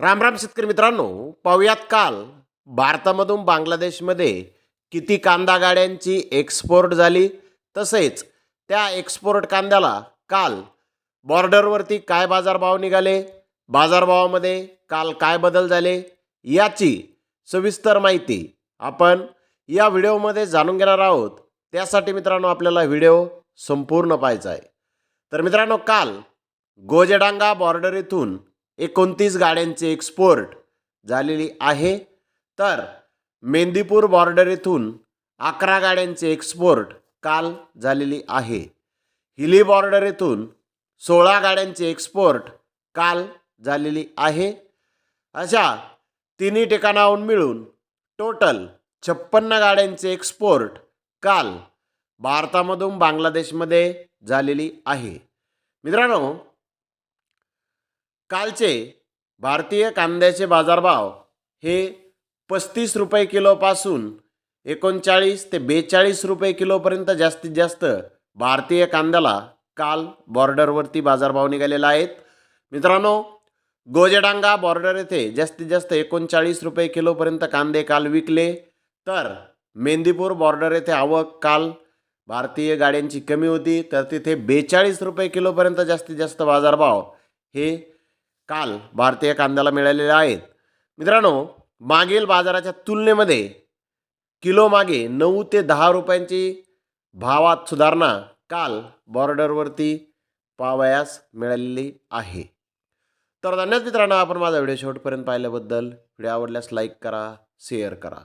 रामराम शेतकरी मित्रांनो पाहुयात काल भारतामधून बांगलादेशमध्ये किती कांदा गाड्यांची एक्सपोर्ट झाली? तसेच त्या एक्सपोर्ट कांद्याला काल बॉर्डरवरती काय बाजारभाव निघाले? बाजारभावामध्ये काल काय बदल झाले? याची सविस्तर माहिती आपण या व्हिडिओमध्ये जाणून घेणार आहोत. त्यासाठी मित्रांनो आपल्याला व्हिडिओ संपूर्ण पाहायचा आहे. तर मित्रांनो काल गोजडांगा बॉर्डर येथून एकोणतीस गाड्यांची एक्सपोर्ट झालेली आहे. तर मेंदीपूर बॉर्डर येथून अकरा गाड्यांचे एक्सपोर्ट काल झालेली आहे. हिली बॉर्डर येथून सोळा गाड्यांचे एक्सपोर्ट काल झालेली आहे. अशा तिन्ही ठिकाणाहून मिळून टोटल छप्पन्न गाड्यांचे एक्सपोर्ट काल भारतामधून बांगलादेशमध्ये झालेली आहे. मित्रांनो कालचे भारतीय कांद्याचे बाजारभाव हे पस्तीस रुपये किलोपासून एकोणचाळीस ते बेचाळीस रुपये किलोपर्यंत जास्तीत जास्त भारतीय कांद्याला काल बॉर्डरवरती बाजारभाव निघालेला आहेत मित्रांनो गोजडांगा बॉर्डर येथे जास्तीत जास्त एकोणचाळीस रुपये किलोपर्यंत कांदे काल विकले. तर मेंदीपूर बॉर्डर येथे आवक काल भारतीय गाड्यांची कमी होती. तर तिथे बेचाळीस रुपये किलोपर्यंत जास्तीत जास्त बाजारभाव हे काल भारतीय कांद्याला मिळालेले आहेत. मित्रांनो मागील बाजाराच्या तुलनेमध्ये किलो मागे नऊ ते दहा रुपयांची भावात सुधारणा काल बॉर्डरवरती पावयास मिळालेली आहे. तर धन्यवाद मित्रांनो आपण माझा व्हिडिओ शेवटपर्यंत पाहिल्याबद्दल. व्हिडिओ आवडल्यास लाईक करा शेअर करा.